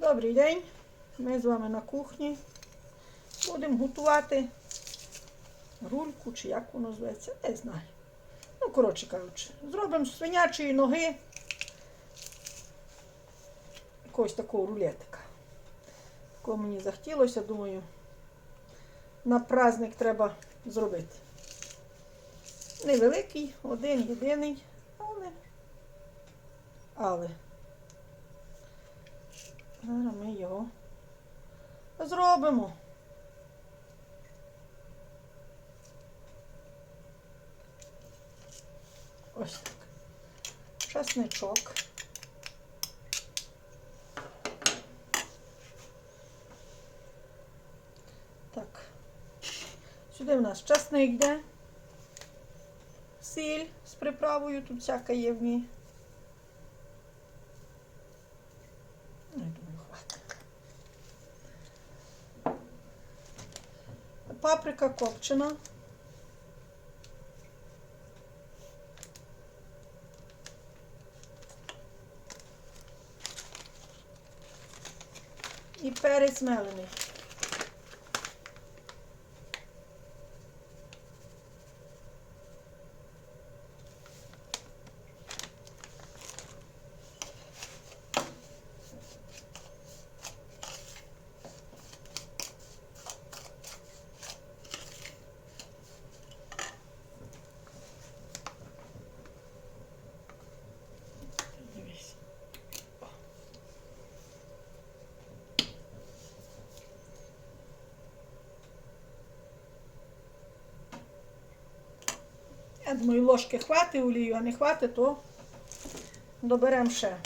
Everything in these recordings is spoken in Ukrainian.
Добрий день. Ми з вами на кухні. Будемо готувати рульку, чи як воно зветься, не знаю. Ну, коротше кажучи, зробимо свинячої ноги якогось такого рулетика. Такого мені захотілося, думаю, на праздник треба зробити. Невеликий, один єдиний, але. Але. Зараз ми його зробимо. Ось так. Часничок. Так. Сюди в нас часник йде. Сіль з приправою, тут всяка є в ній. Ну, я думаю, хватить. Паприка копчена. І перець мелений. Я ложки хватить олію, а не хватить, то доберемо ще.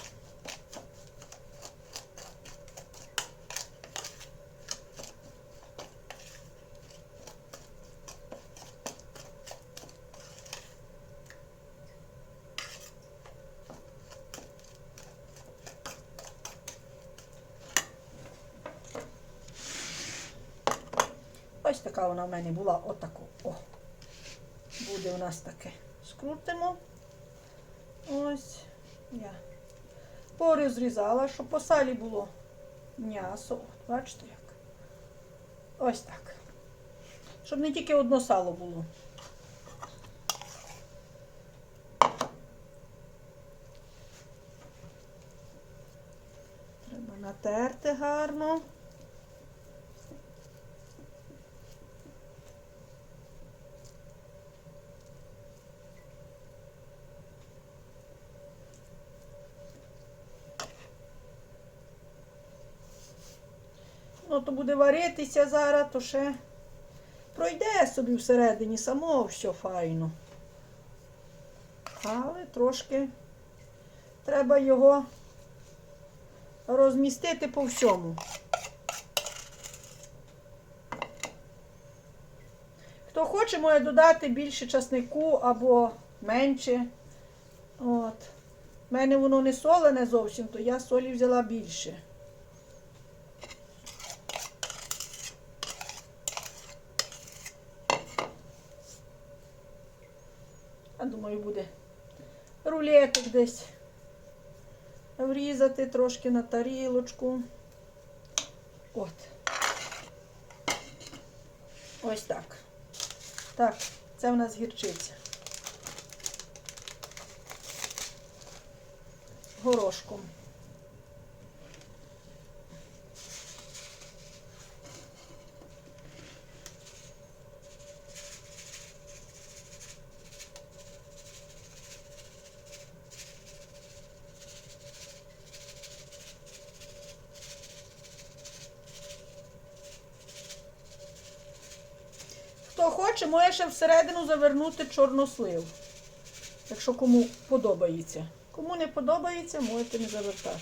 Ось така вона в мене була, отаку. О. Буде у нас таке. Скрутимо. Ось я порозрізала, щоб по салі було м'ясо. Бачите як? Ось так. Щоб не тільки одно сало було. Треба натерти гарно. Ну, то буде варитися зараз, то ще пройде собі всередині само все файно. Але трошки треба його розмістити по всьому. Хто хоче, може додати більше часнику або менше. От. У мене воно не солене зовсім, то я солі взяла більше. Я думаю, буде рулетик десь врізати трошки на тарілочку. От. Ось так. Так, це в нас гірчиця. Горошком. Хто хоче, може ще всередину завернути чорнослив. Якщо кому подобається. Кому не подобається, можете не завертати.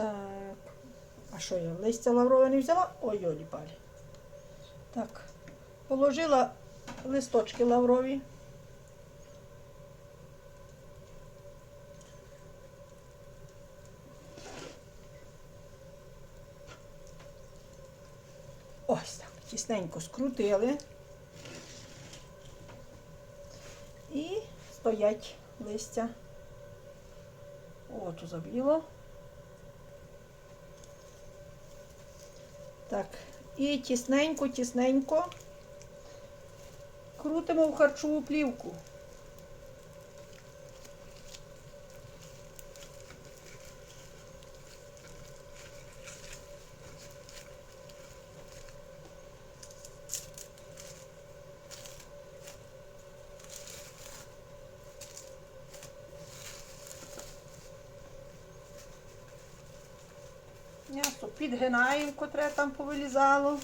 Так. Що я листя лаврове не взяла? Ой, олі палі. Так, положила листочки лаврові. Ось так, тісненько скрутили. І стоять листя. О, тут забіло. Так, і тісненько, тісненько крутимо в харчову плівку. М'ясо підгинаємо, котре там повилізало.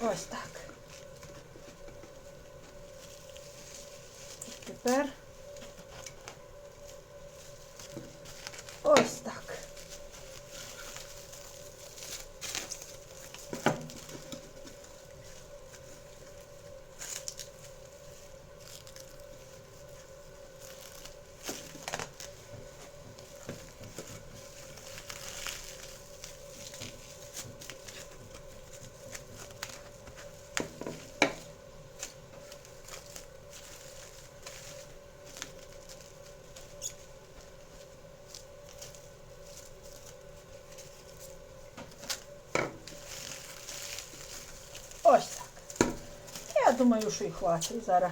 Ось так. І тепер ось так. Ось так. Я думаю, що і хватить зараз.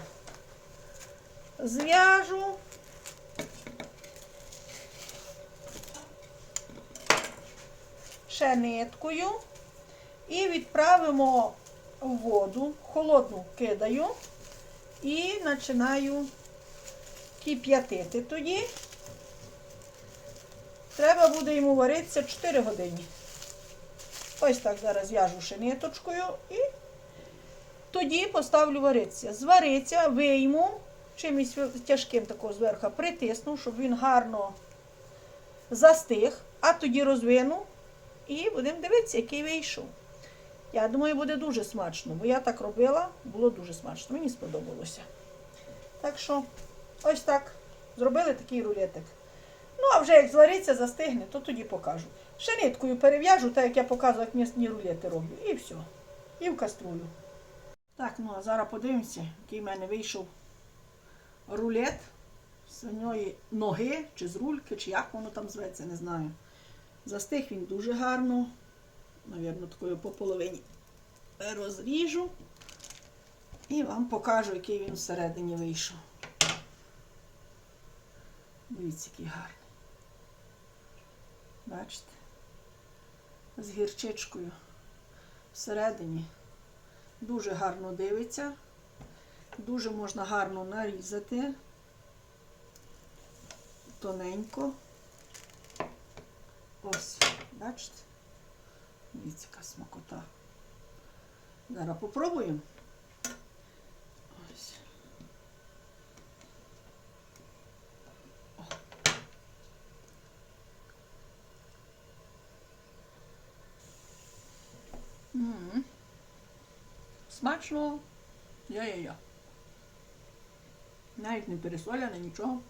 Зв'яжу. Ще ниткою. І відправимо в воду. Холодну кидаю. І починаю кип'ятити тоді. Треба буде йому варитися 4 години. Ось так зараз зв'яжу ще ниточкою і тоді поставлю варитися. Звариться, вийму, чимось тяжким такого зверху притисну, щоб він гарно застиг, а тоді розвину і будемо дивитися, який вийшов. Я думаю, буде дуже смачно, бо я так робила, було дуже смачно. Мені сподобалося. Так що, ось так. Зробили такий рулетик. Ну, а вже як звариться, застигне, то тоді покажу. Ще ниткою перев'яжу, так як я показую, як м'ясні рулети роблю. І все. І в каструлю. Так, ну а зараз подивимося, який в мене вийшов рулет свиної ноги, чи з рульки, чи як воно там зветься, не знаю. Застиг він дуже гарно. Навірно, такою по половині розріжу. І вам покажу, який він всередині вийшов. Дивіться, який гарний. Бачите? З гірчичкою всередині. Дуже гарно дивиться. Дуже можна гарно нарізати. Тоненько. Ось, бачите? Дивіться, яка смакота. Зараз попробуємо. Ось. О. М. Смачно. Я-я-я. Навіть не пересоляне, нічого.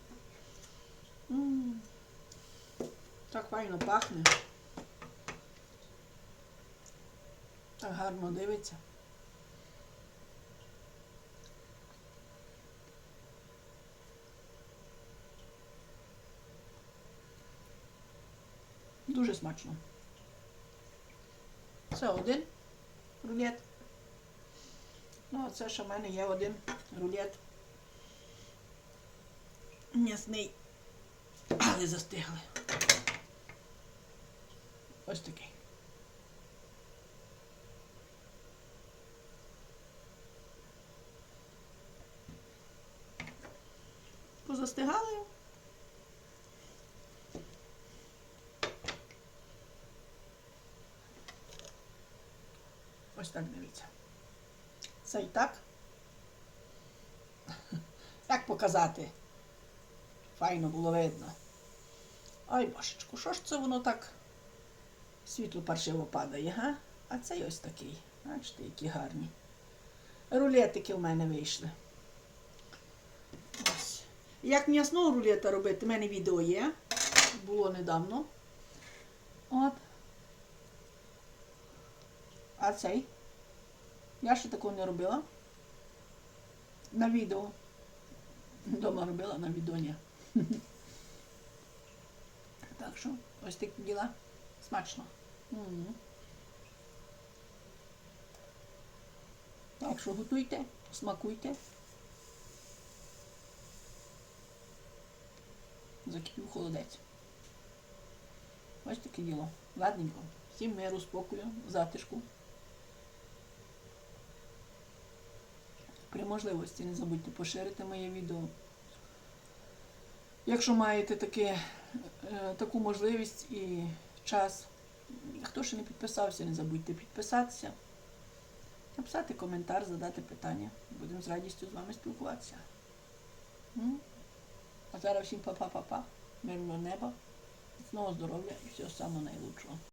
М. Так файно пахне. Так гарно дивиться. Дуже смачно. Це один рулет. Ну, а це ще в мене є один рулет. М'ясний, але застигли. Ось такий. Позастигали. Ось так дивіться. Це і так. Так показати. Файно було видно. Ой, божечку, що ж це воно так світло паршиво падає, га? А цей ось такий. Бачите, які гарні. Рулетики в мене вийшли. Ось. Як м'ясного рулета робити, в мене відео є. Було недавно. От. А цей? Я ще такого не робила. На відео. Дома робила на відео. Так що, ось такі діла. Смачно. Так що готуйте, смакуйте. Закипів холодець. Ось таке діло. Ладненько. Всім миру, спокою, затишку. При можливості не забудьте поширити моє відео. Якщо маєте таке, е, таку можливість і час, хто ще не підписався, не забудьте підписатися, написати коментар, задати питання. Будемо з радістю з вами спілкуватися. А зараз всім па-па-па-па, мирного неба, міцного здоров'я і всього самого найлучшого.